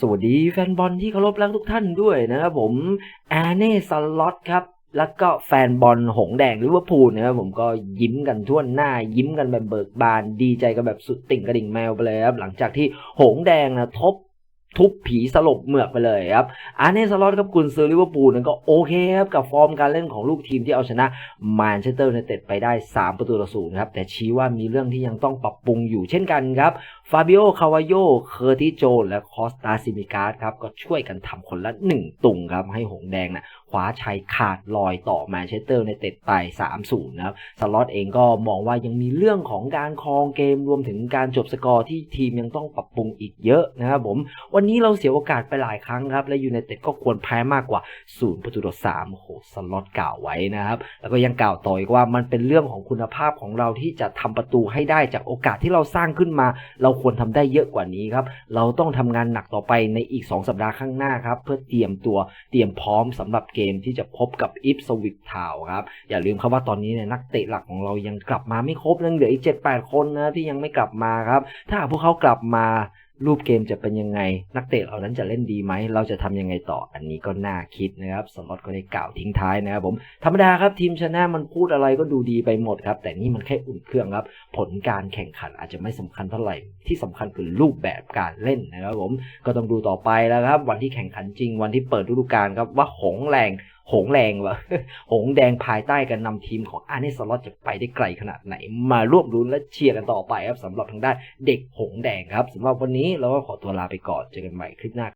สวัสดีแฟนบอลที่เคารพรักทุกท่านด้วยนะครับผมแอเน่สล็อตครับ แล้วก็แฟนบอลหงแดงลิเวอร์พูลนะครับผมก็ยิ้มกันทั่วหน้ายิ้มกันแบบเบิกบาน ดีใจกันแบบสุดติ่งกระดิ่งแมวไปเลยครับหลังจากที่หงแดงนะทบ ทุบผีสลบเหมือกไปเลยครับอาร์เน่สล็อตกับกุนซือลิเวอร์พูลนั้นก็โอเคครับกับฟอร์มการเล่นของลูกทีมที่เอาชนะแมนเชสเตอร์ยูไนเต็ดไปได้ 3 ประตูต่อศูนย์ครับแต่ชี้ว่ามีเรื่องที่ยังต้องปรับปรุงอยู่เช่นกันครับฟาบิโอคาวาโยเคอร์ติโจนและคอสตาซิมิการ์ดครับก็ช่วยกันทำคนละ 1 ตุงครับให้หงแดงนะคว้าชัยขาดลอยต่อแมนเชสเตอร์ในเต็ดไป 3-0 นะครับสล็อตเองก็มองว่ายังมีเรื่องของการครองเกมรวมถึงการจบสกอร์ที่ทีมยังต้องปรับปรุงอีกเยอะนะครับผมวันนี้เราเสียโอกาสไปหลายครั้งครับ และยูไนเต็ดก็ควรแพ้มากกว่า0ประตูต่อ3โอ้โหสล็อตกล่าวไว้นะครับ แล้วก็ยังกล่าวต่ออีกว่ามันเป็นเรื่องของคุณภาพของเราที่จะทำประตูให้ได้จากโอกาสที่เราสร้างขึ้นมา เราควรทำได้เยอะกว่านี้ครับ เราต้องทำงานหนักต่อไปในอีก 2 สัปดาห์ข้างหน้าครับ เพื่อเตรียมตัวเตรียมพร้อมสำหรับเกมที่จะพบกับอิฟสวิกทาวครับ อย่าลืมครับว่าตอนนี้เนี่ยนักเตะหลักของเรายังกลับมาไม่ครบยังเหลืออีก 7-8 คนนะที่ยังไม่กลับมาครับ ถ้าพวกเขากลับมา รูปเกมจะเป็นยังไง นักเตะเหล่านั้นจะเล่นดีไหม เราจะทำยังไงต่อ อันนี้ก็น่าคิดนะครับ สล็อตก็ได้กล่าวทิ้งท้ายนะครับผม ธรรมดาครับทีมชนะมันพูดอะไรก็ดูดีไปหมดครับ แต่นี่มันแค่อุ่นเครื่องครับ ผลการแข่งขันอาจจะไม่สำคัญเท่าไหร่ ที่สำคัญคือรูปแบบการเล่นนะครับผม ก็ต้องดูต่อไปแล้วครับ วันที่แข่งขันจริง วันที่เปิดฤดูกาลครับว่าหงแรง หงแรงวะหงแดงภายใต้การนำทีมของอาร์เนสลอตจะไปได้ไกลขนาดไหน มาร่วมรุ้นและเชียร์กันต่อไปครับสำหรับทางด้านเด็กหงแดงครับสำหรับวันนี้เราก็ขอตัวลาไปก่อนเจอกันใหม่คลิปหน้า